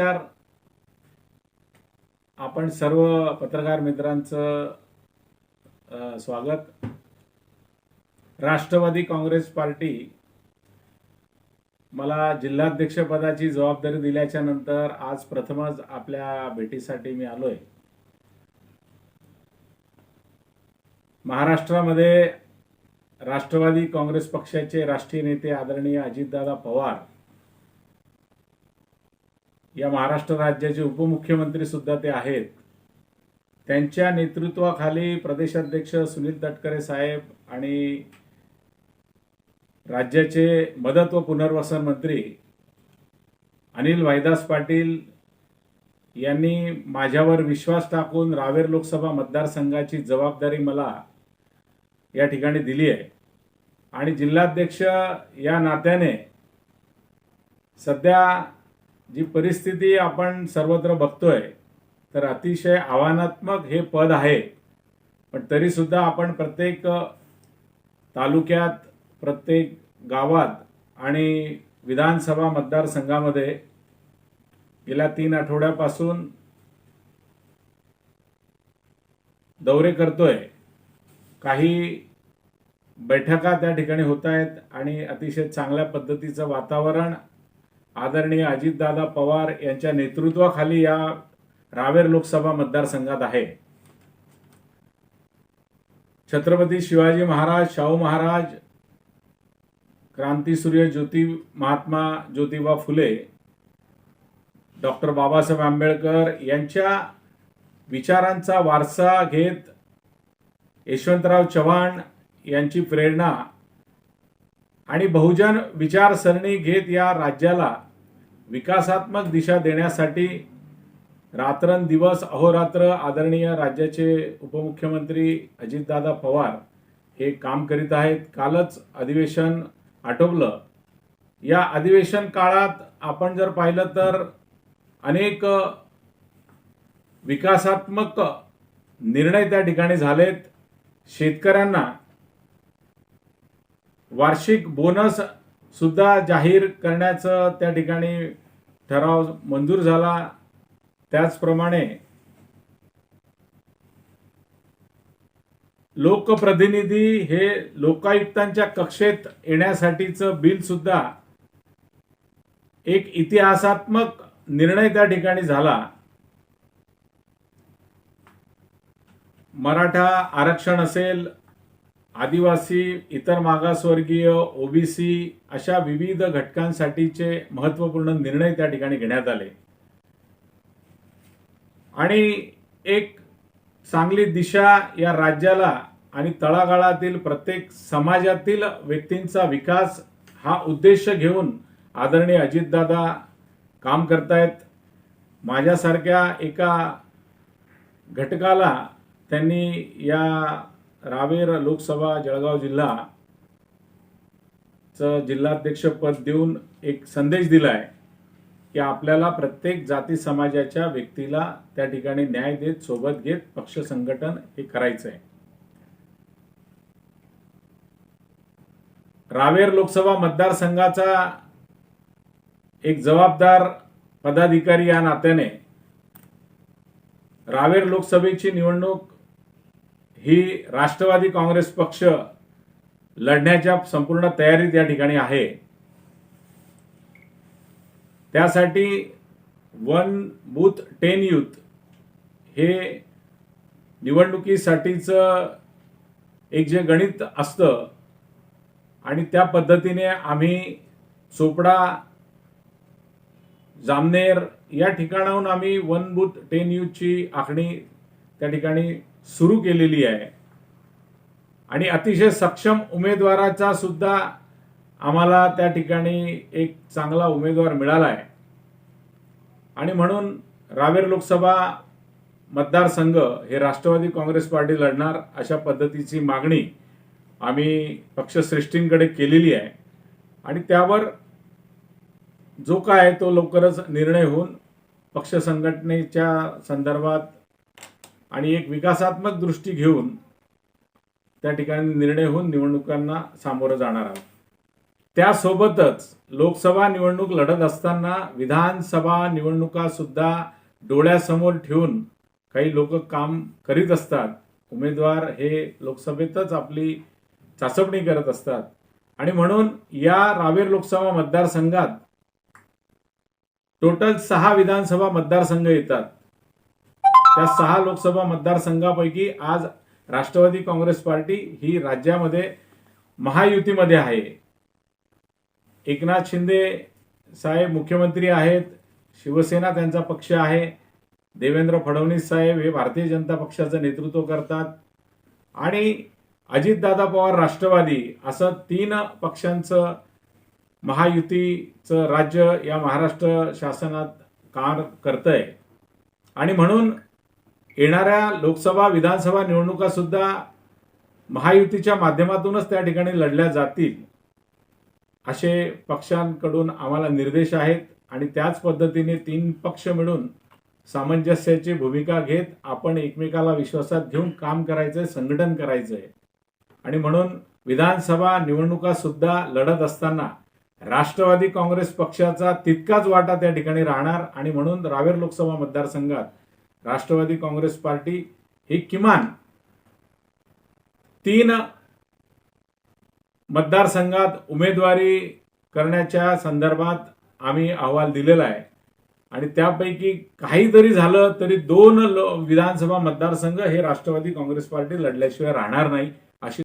नमस्कार. आपण सर्व पत्रकार मित्रांचं स्वागत. राष्ट्रवादी काँग्रेस पार्टी मला जिल्हाध्यक्षपदाची जबाबदारी दिल्याच्या नंतर आज प्रथमच आपल्या भेटीसाठी मी आलोय. महाराष्ट्रामध्ये राष्ट्रवादी काँग्रेस पक्षाचे राष्ट्रीय नेते आदरणीय अजितदादा पवार या महाराष्ट्र राज्याचे उपमुख्यमंत्री सुद्धा ते आहेत. त्यांच्या नेतृत्वाखाली प्रदेशाध्यक्ष सुनील तटकरे साहेब आणि राज्याचे मदत व पुनर्वसन मंत्री अनिल भाईदास पाटील यांनी माझ्यावर विश्वास टाकून रावेर लोकसभा मतदारसंघाची जबाबदारी मला या ठिकाणी दिली आहे. आणि जिल्हाध्यक्ष या नात्याने सध्या जी परिस्थिती आपण सर्वत्र बघतोय तर अतिशय आव्हानात्मक हे पद आहे. पण तरीसुद्धा आपण प्रत्येक तालुक्यात प्रत्येक गावात आणि विधानसभा मतदारसंघामध्ये गेल्या तीन आठवड्यापासून दौरे करतोय. काही बैठका त्या ठिकाणी होत आहेत आणि अतिशय चांगल्या पद्धतीचं वातावरण आदरणीय अजितदादा पवार यांच्या नेतृत्वाखाली या रावेर लोकसभा मतदारसंघात आहे. छत्रपती शिवाजी महाराज शाहू महाराज क्रांतीसूर्य ज्योती महात्मा ज्योतिबा फुले डॉक्टर बाबासाहेब आंबेडकर यांच्या विचारांचा वारसा घेत यशवंतराव चव्हाण यांची प्रेरणा आणि बहुजन विचारसरणी घेत या राज्याला विकासात्मक दिशा देण्यासाठी रात्रंदिवस अहोरात्र आदरणीय राज्याचे उपमुख्यमंत्री अजितदादा पवार हे काम करीत आहेत. कालच अधिवेशन आटोपलं. या अधिवेशन काळात आपण जर पाहिलं तर अनेक विकासात्मक निर्णय त्या ठिकाणी झालेत. शेतकऱ्यांना वार्षिक बोनस सुद्धा जाहीर करण्याचं त्या ठिकाणी ठराव मंजूर झाला. त्याचप्रमाणे लोकप्रतिनिधी हे लोकायुक्तांच्या कक्षेत येण्यासाठीचं बिल सुद्धा एक इतिहासात्मक निर्णय त्या ठिकाणी झाला. मराठा आरक्षण असेल आदिवासी इतर मागासवर्गीय ओबीसी अशा विविध घटकांसाठीचे महत्त्वपूर्ण निर्णय त्या ठिकाणी घेण्यात आले. आणि एक चांगली दिशा या राज्याला आणि तळागाळातील प्रत्येक समाजातील व्यक्तींचा विकास हा उद्देश घेऊन आदरणीय अजितदादा काम करतायत. माझ्यासारख्या एका घटकाला त्यांनी या रावेर लोकसभा जळगाव जिल्हा जिल्हाध्यक्षपद देऊन एक संदेश दिलाय की आपल्याला प्रत्येक जाती समाजाच्या व्यक्तीला त्या ठिकाणी न्याय देत सोबत घेत पक्ष संघटन हे करायचं आहे रावेर लोकसभा मतदारसंघाचा एक जबाबदार पदाधिकारी या नात्याने रावेर लोकसभेची निवडणूक ही राष्ट्रवादी काँग्रेस पक्ष लढण्याच्या संपूर्ण तयारीत या ठिकाणी आहे. त्यासाठी वन बूथ टेन युथ हे निवडणुकीसाठीचं एक जे गणित असतं आणि त्या पद्धतीने आम्ही चोपडा जामनेर या ठिकाणाहून आम्ही वन बूथ टेन यूथची आखणी त्या ठिकाणी सुरू केलेली आहे. आणि अतिशय सक्षम उमेदवाराचा सुद्धा आम्हाला त्या ठिकाणी एक चांगला उमेदवार मिळाला आहे आणि म्हणून रावेर लोकसभा मतदारसंघ हे राष्ट्रवादी काँग्रेस पार्टी लढणार अशा पद्धतीची मागणी आम्ही पक्षश्रेष्ठींकडे केलेली आहे. आणि त्यावर जो काय आहे तो लवकरच निर्णय होऊन पक्ष संघटनेच्या संदर्भात आणि एक विकासात्मक दृष्टी घेऊन त्या ठिकाणी निर्णय होऊन निवडणुकांना सामोरं जाणार आहोत. त्यासोबतच लोकसभा निवडणूक लढत असताना विधानसभा निवडणुका सुद्धा डोळ्यासमोर ठेवून काही लोक काम करीत असतात. उमेदवार हे लोकसभेतच आपली चाचपणी करत असतात. आणि म्हणून या रावेर लोकसभा मतदारसंघात टोटल सहा विधानसभा मतदारसंघ येतात. त्या सहा लोकसभा मतदारसंघापैकी आज राष्ट्रवादी काँग्रेस पार्टी ही राज्यामध्ये महायुतीमध्ये आहे. एकनाथ शिंदे साहेब मुख्यमंत्री आहेत शिवसेना त्यांचा पक्ष आहे देवेंद्र फडणवीस साहेब हे भारतीय जनता पक्षाचं नेतृत्व करतात आणि अजितदादा पवार राष्ट्रवादी असं तीन पक्षांचं महायुतीचं राज्य या महाराष्ट्र शासनात काम करतंय. आणि म्हणून येणाऱ्या लोकसभा विधानसभा निवडणुका सुद्धा महायुतीच्या माध्यमातूनच त्या ठिकाणी लढल्या जातील असे पक्षांकडून आम्हाला निर्देश आहेत आणि त्याच पद्धतीने तीन पक्ष मिळून सामंजस्याची भूमिका घेत आपण एकमेकाला विश्वासात घेऊन काम करायचंय संघटन करायचंय. आणि म्हणून विधानसभा निवडणुका सुद्धा लढत असताना राष्ट्रवादी काँग्रेस पक्षाचा तितकाच वाटा त्या ठिकाणी राहणार आणि म्हणून रावेर लोकसभा मतदारसंघात राष्ट्रवादी काँग्रेस पार्टी ही किमान तीन मतदारसंघात उमेदवारी करण्याच्या संदर्भात आम्ही अहवाल दिलेला आहे. आणि त्यापैकी काही जरी झालं तरी दोन विधानसभा मतदारसंघ हे राष्ट्रवादी काँग्रेस पार्टी लढल्याशिवाय राहणार नाही अशी